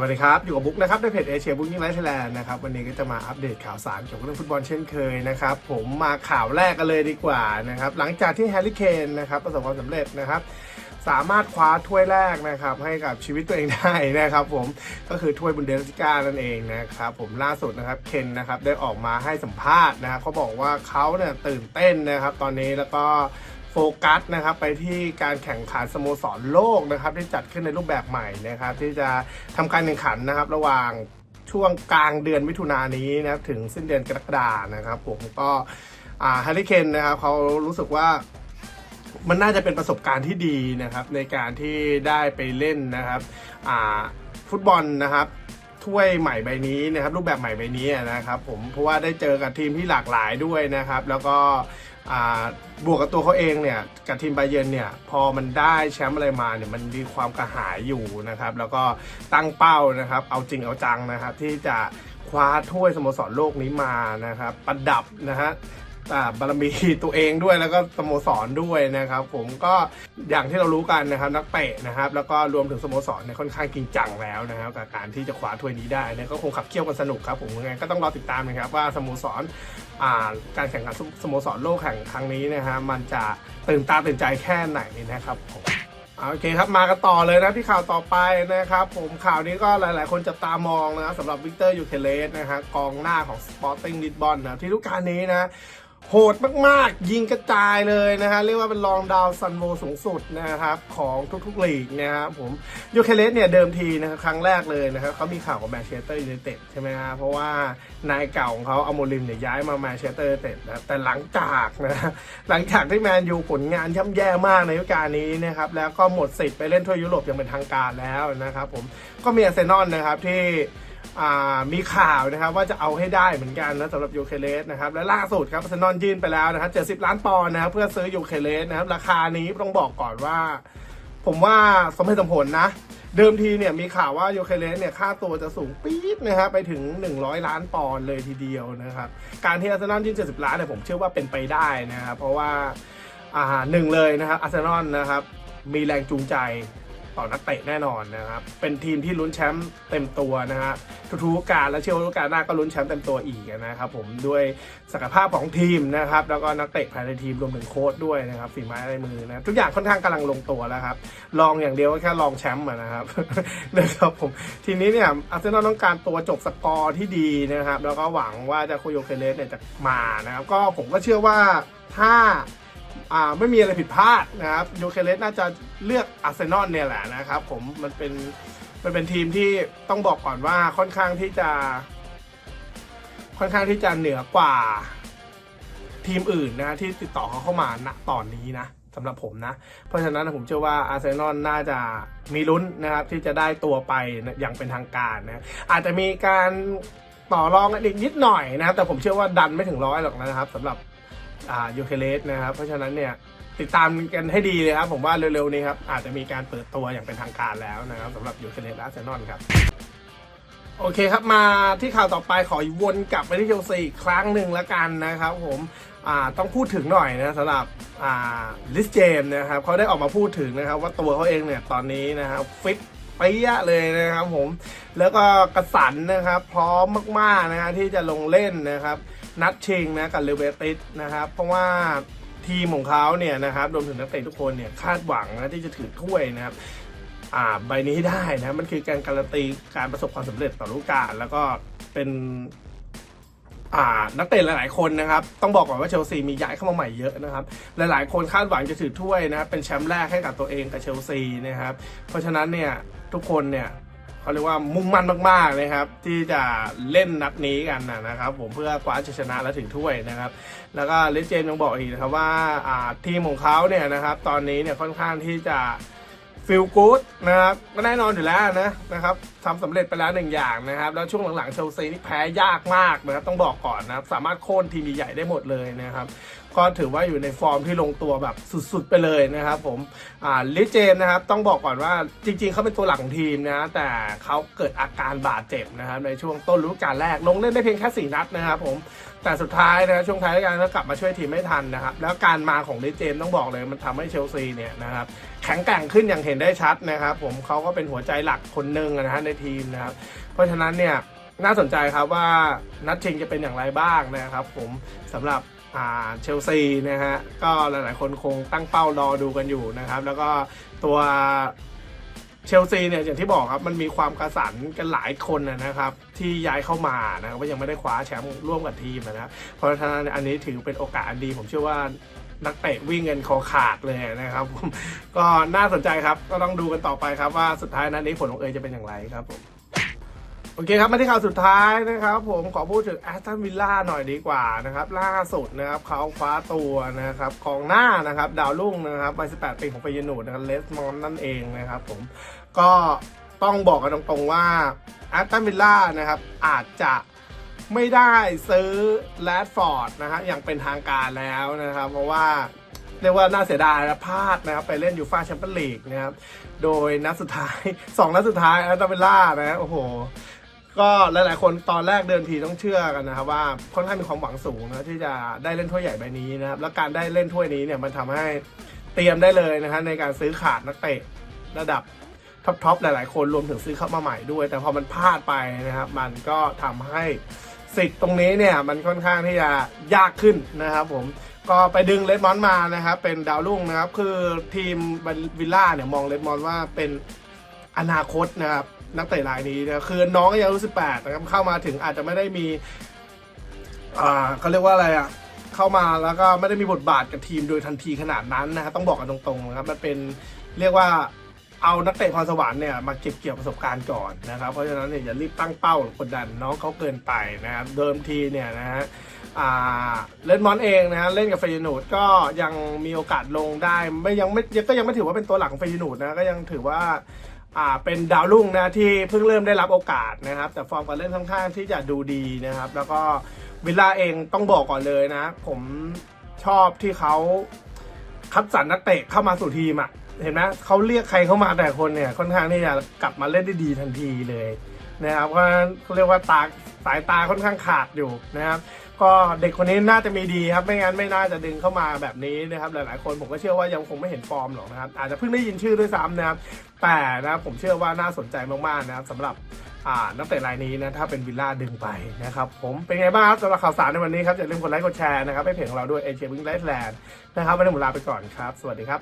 วัสดีครับ อยู่กับบุ๊กนะครับในเพจเอเชียบุ๊กยิ่งไลฟ์ไทยแลนด์นะครับวันนี้ก็จะมาอัปเดตข่าวสารเกี่ยวกับเรื่องฟุตบอลเช่นเคยนะครับ ผมมาข่าวแรกกันเลยดีกว่านะครับ หลังจากที่แฮร์รี่เคนนะครับประสบความสำเร็จนะครับ สามารถคว้าถ้วยแรกนะครับ ให้กับชีวิตตัวเองได้นะครับ ผมก็คือถ้วยบุนเดสลิก้านั่นเองนะครับผมล่าสุดนะครับเคนนะครับได้ออกมาให้สัมภาษณ์นะครับเขาบอกว่าเขาเนี่ยตื่นเต้นนะครับ ตอนนี้แล้วก็ กัสนะครับไปที่การแข่งขันสโมสรโลกนะครับที่จัดขึ้นในรูปแบบใหม่นะครับที่จะทำการแข่งขันนะครับ ระหว่างช่วงกลางเดือนมิถุนายนนี้นะครับถึงสิ้นเดือนกรกฎานะครับผมก็อ่าแฮร์รี่เคนนะครับเขารู้สึกว่ามันน่าจะเป็นประสบการณ์ที่ดีนะครับ ในการที่ได้ไปเล่นนะครับฟุตบอลนะครับถ้วยใหม่ใบนี้นะครับ รูปแบบใหม่ใบนี้นะครับ ผมเพราะว่าได้เจอกับทีมที่หลากหลายด้วยนะครับ แล้วก็ บวกกับตัวเขาเองเนี่ยกับทีมไบเยร์นเนี่ยพอมันได้แชมป์อะไรมาเนี่ยมันมีความกระหายอยู่นะครับ แล้วก็ตั้งเป้านะครับ เอาจริงเอาจังนะครับ ที่จะคว้าถ้วยสโมสรโลกนี้มานะครับ ประดับนะฮะอ่บารมีตัวเองด้วยแล้วก็สโมสรด้วยนะครับ ผมก็อย่างที่เรารู้กันนะครับนักเตะนะครับ แล้วก็รวมถึงสโมสรเนี่ยค่อนข้างจริงจังแล้วนะครับกับการที่จะคว้าถ้วยนี้ได้เนี่ยก็คงขับเคี่ยวกันสนุกครับผมยังไงก็ต้องรอติดตามนะครับว่าสโมสร การแข่งขันสโมสรโลกแข่งครั้งนี้นะฮะมันจะตื่นตาตื่นใจแค่ไหนนะครับผมโอเคครับมากันต่อเลยนะที่ข่าวต่อไปนะครับ ผมข่าวนี้ก็หลาย ๆ คนจับตามองนะสำหรับวิกเตอร์ยูเคเลสนะฮะกองหน้าของสปอร์ติ้งลิบบอนะที่ลูกการนี้นะ โหดมากๆ ยิงกระจายเลยนะฮะเรียกว่าเป็นรองดาวซันโวสูงสุดนะครับของทุกๆลีกนะครับผมยูเคเลสเนี่ยเดิมทีนะครับครั้งแรกเลยนะครับเขามีข่าวกับแมนเชสเตอร์ยูไนเต็ดใช่ไหมฮะเพราะว่านายเก่าของเขาอโมริมเนี่ยย้ายมาแมนเชสเตอร์ยูไนเต็ดนะแต่หลังจากนะหลังจากที่แมนยูผลงานย่ำแย่มากในฤดูกาลนี้นะครับแล้วก็หมดสิทธิ์ไปเล่นทั่วยุโรปอย่างเป็นทางการแล้วนะครับผมก็มีอาร์เซนอลนะครับที่ มีข่าวนะครับว่าจะเอาให้ได้เหมือนกันนะสำหรับยูเคเลสนะครับและล่าสุดครับอาร์เซนอลยื่นไปแล้วนะครับ70 ล้านปอนด์นะครับเพื่อซื้อยูเคเลสนะครับราคานี้ต้องบอกก่อนว่า ผมว่าสมเหตุสมผลนะเดิมทีเนี่ยมีข่าวว่ายูเคเลสเนี่ยค่าตัวจะสูงปี๊ดนะครับไปถึง 100 ล้านปอนด์เลยทีเดียวนะครับ การที่อาร์เซนอลยื่น70 ล้านเนี่ยผมเชื่อว่าเป็นไปได้นะครับ เพราะว่าอ่าหนึ่งเลยนะครับอาร์เซนอลนะครับมีแรงจูงใจ ต่อนักเตะแน่นอนนะครับ เป็นทีมที่ลุ้นแชมป์เต็มตัวนะฮะทุกๆการและเชื่อว่าทุกการหน้าก็ลุ้นแชมป์เต็มตัวอีกนะครับผมด้วยศักยภาพของทีมนะครับ แล้วก็นักเตะภายในทีมรวมถึงโค้ชด้วยนะครับฝีไม้ลายมือนะทุกอย่างค่อนข้างกำลังลงตัวแล้วครับลองอย่างเดียวก็แค่ลองแชมป์นะครับนะครับผมทีนี้เนี่ยอาร์เซนอลต้องการตัวจบสกอร์ที่ดีนะครับ แล้วก็หวังว่าจะโคโยเคเลสเนี่ยจะมานะครับ ก็ผมก็เชื่อว่าถ้า อ่าไม่มีอะไรผิดพลาดนะครับยูเคเลสน่าจะเลือกอาร์เซนอลเนี่ยแหละนะครับผมมันเป็นมันเป็นทีมที่ต้องบอกก่อนว่าค่อนข้างที่จะ ค่อนข้างที่จะเหนือกว่าทีมอื่นนะที่ติดต่อเขาเข้ามาณตอนนี้นะสำหรับผมนะ เพราะฉะนั้นผมเชื่อว่าอาร์เซนอลน่าจะมีลุ้นนะครับ ที่จะได้ตัวไปอย่างเป็นทางการนะอาจจะมีการต่อรองกันอีกนิดหน่อยนะครับแต่ผมเชื่อว่าดันไม่ถึงร้อยหรอกนะครับสำหรับ อ่ายูเคเลสนะครับ เพราะฉะนั้นเนี่ยติดตามกันให้ดีเลยครับ ผมว่าเร็วๆนี้ครับ อาจจะมีการเปิดตัวอย่างเป็นทางการแล้วนะครับสำหรับยูเคเลสและอาร์เซนอลครับ โอเคครับมาที่ข่าวต่อไปขอวนกลับไปที่เชลซีอีกครั้งหนึ่งแล้วกันนะครับ ผมอ่าต้องพูดถึงหน่อยนะสำหรับอ่าลิสเจมนะครับเขาได้ออกมาพูดถึงนะครับ ว่าตัวเขาเองเนี่ยตอนนี้นะครับฟิตไปะยะเลยนะครับผมแล้วก็กระสันนะครับ พร้อมมากๆนะฮะที่จะลงเล่นนะครับ นัดชิงนะกับเลเวติสนะครับ เพราะว่าทีมของเขาเนี่ยนะครับรวมถึงนักเตะทุกคนเนี่ยคาดหวังนะที่จะถือถ้วยนะครับอ่าใบนี้ได้นะมันคือการการันตีการประสบความสำเร็จต่อฤดูกาแล้วก็เป็นอ่านักเตะหลายๆคนนะครับ ต้องบอกก่อนว่าเชลซีมีย้ายเข้ามาใหม่เยอะนะครับ หลายๆ คนคาดหวังจะถือถ้วยนะครับเป็นแชมป์แรกให้กับตัวเองกับเชลซีนะครับ เพราะฉะนั้นเนี่ยทุกคนเนี่ย เขาเรียกว่ามุ่งมั่นมากๆนะครับ ที่จะเล่นนัดนี้กันนะครับ ผมเพื่อคว้าชัยชนะและถึงถ้วยนะครับ แล้วก็เลเจนยังบอกอีกนะครับว่าทีมของเขาเนี่ยนะครับ ตอนนี้เนี่ยค่อนข้างที่จะ ฟิลกู๊ดนะครับก็แน่นอนอยู่แล้วนะนะครับทำสำเร็จไปแล้วหนึ่งอย่างนะครับ แล้วช่วงหลังๆเชลซีนี่แพ้ยากมากนะครับต้องบอกก่อนนะครับ สามารถโค่นทีมใหญ่ได้หมดเลยนะครับ ก็ถือว่าอยู่ในฟอร์มที่ลงตัวแบบสุดๆไปเลยนะครับผมอ่าลิเจนนะครับต้องบอกก่อนว่าจริงๆเขาเป็นตัวหลักของทีมนะแต่เขาเกิดอาการบาดเจ็บนะครับในช่วงต้นฤดูกาลแรกลงเล่นได้เพียงแค่4นัดนะครับผมแต่สุดท้ายนะช่วงท้ายการก็กลับมาช่วยทีมไม่ทันนะครับแล้วการมาของลิเจนต้องบอกเลยมันทำให้เชลซีเนี่ยนะครับ ข็งแกร่งขึ้นอย่างเห็นได้ชัดนะครับ ผมเขาก็เป็นหัวใจหลักคนหนึ่งนะฮะในทีมนะครับ เพราะฉะนั้นเนี่ยน่าสนใจครับว่านัดชิงจะเป็นอย่างไรบ้างนะครับ ผมสำหรับอ่าเชลซีนะฮะก็หลายๆ คนคงตั้งเป้ารอดูกันอยู่นะครับ แล้วก็ตัวเชลซีเนี่ยอย่างที่บอกครับมันมีความกระสันกันหลายคนนะนะครับ ที่ย้ายเข้ามานะครับว่ายังไม่ได้คว้าแชมป์ร่วมกับทีมนะครับเพราะฉะนั้นอันนี้ถือเป็นโอกาสอันดี ผมเชื่อว่า นักเตะวิ่งเงินคอขาดเลยนะครับผมก็น่าสนใจครับก็ต้องดูกันต่อไปครับว่าสุดท้ายนัดนี้ผลของเอยจะเป็นอย่างไรครับผมโอเคครับมาที่ข่าวสุดท้ายนะครับ ผมขอพูดถึงแอสตันวิลล่าหน่อยดีกว่านะครับ ล่าสุดนะครับเขาคว้าตัวนะครับกองหน้านะครับดาวรุ่งนะครับวัย18ปีของเฟยนูนะครับเลสมอนนั่นเองนะครับ ผมก็ต้องบอกกันตรงๆว่าแอสตันวิลล่านะครับอาจจะ ไม่ได้ซื้อแรดฟอร์ดนะฮะอย่างเป็นทางการแล้วนะครับ เพราะว่าเรียกว่าน่าเสียดายและพลาดนะครับ ไปเล่นยูฟ่าแชมเปี้ยนลีกนะครับ โดยนัดสุดท้ายสองนัดสุดท้ายแอสตันวิลล่านะโอ้โห ก็หลายๆ คนตอนแรกเดินทีต้องเชื่อกันนะครับ ว่าค่อนข้างมีความหวังสูงนะที่จะได้เล่นถ้วยใหญ่ใบนี้นะครับ แล้วการได้เล่นถ้วยนี้เนี่ยมันทำให้เตรียมได้เลยนะฮะในการซื้อขาดนักเตะระดับ ท็อปๆหลาย ๆ คนรวมถึงซื้อเข้ามาใหม่ด้วย แต่พอมันพลาดไปนะครับ มันก็ทำให้สิทธิ์ตรงนี้เนี่ยมันค่อนข้างที่จะยากขึ้นนะครับผมก็ไปดึงเลดมอนมานะครับเป็นดาวรุ่งนะครับ คือทีมวิลล่าเนี่ยมองเลดมอนว่าเป็นอนาคตนะครับนักเตะรายนี้นะคือน้องยังอายุ18นะครับเข้ามาถึงอาจจะไม่ได้มีอ่าเขาเรียกว่าอะไรอะเข้ามาแล้วก็ไม่ได้มีบทบาทกับทีมโดยทันทีขนาดนั้นนะครับต้องบอกกันตรงๆนะครับมันเป็นเรียกว่า เอานักเตะพรสวรรค์เนี่ยมาเก็บเกี่ยวประสบการณ์ก่อนนะครับ เพราะฉะนั้นเนี่ยอย่ารีบตั้งเป้าหรือกดดันน้องเขาเกินไปนะครับเดิมทีเนี่ยนะฮะเล่นมอนเองนะฮะเล่นกับเฟยนูดก็ยังมีโอกาสลงได้ ไม่ยังไม่ก็ยังไม่ถือว่าเป็นตัวหลักของเฟยนูดนะก็ยังถือว่าอ่าเป็นดาวรุ่งนะที่เพิ่งเริ่มได้รับโอกาสนะครับ แต่ฟอร์มการเล่นค่อนข้างที่จะดูดีนะครับ แล้วก็วิลล่าเองต้องบอกก่อนเลยนะ ผมชอบที่เขาคัดสรรนักเตะเข้ามาสู่ทีมอะ่ะ เห็นไหมเขาเรียกใครเข้ามาแต่คนเนี่ยค่อนข้างที่จะกลับมาเล่นได้ดีทันทีเลยนะครับเพราะนั้นเขาเรียกว่าตาสายตาค่อนข้างขาดอยู่นะครับก็เด็กคนนี้น่าจะมีดีครับไม่งั้นไม่น่าจะดึงเข้ามาแบบนี้นะครับหลายๆคนผมก็เชื่อว่ายังคงไม่เห็นฟอร์มหรอกนะครับอาจจะเพิ่งได้ยินชื่อด้วยซ้ำนะครับแต่นะครับผมเชื่อว่าน่าสนใจมากๆนะครับสำหรับนักเตะรายนี้นะถ้าเป็นวิลล่าดึงไปนะครับผมเป็นไงบ้างครับสำหรับข่าวสารในวันนี้ครับอย่าลืมกดไลค์กดแชร์นะครับให้เพจของเราด้วยเอเชียวิงไลฟ์แลนด์นะครับวันนี้ผมลาไปก่อนครับ สวัสดีครับ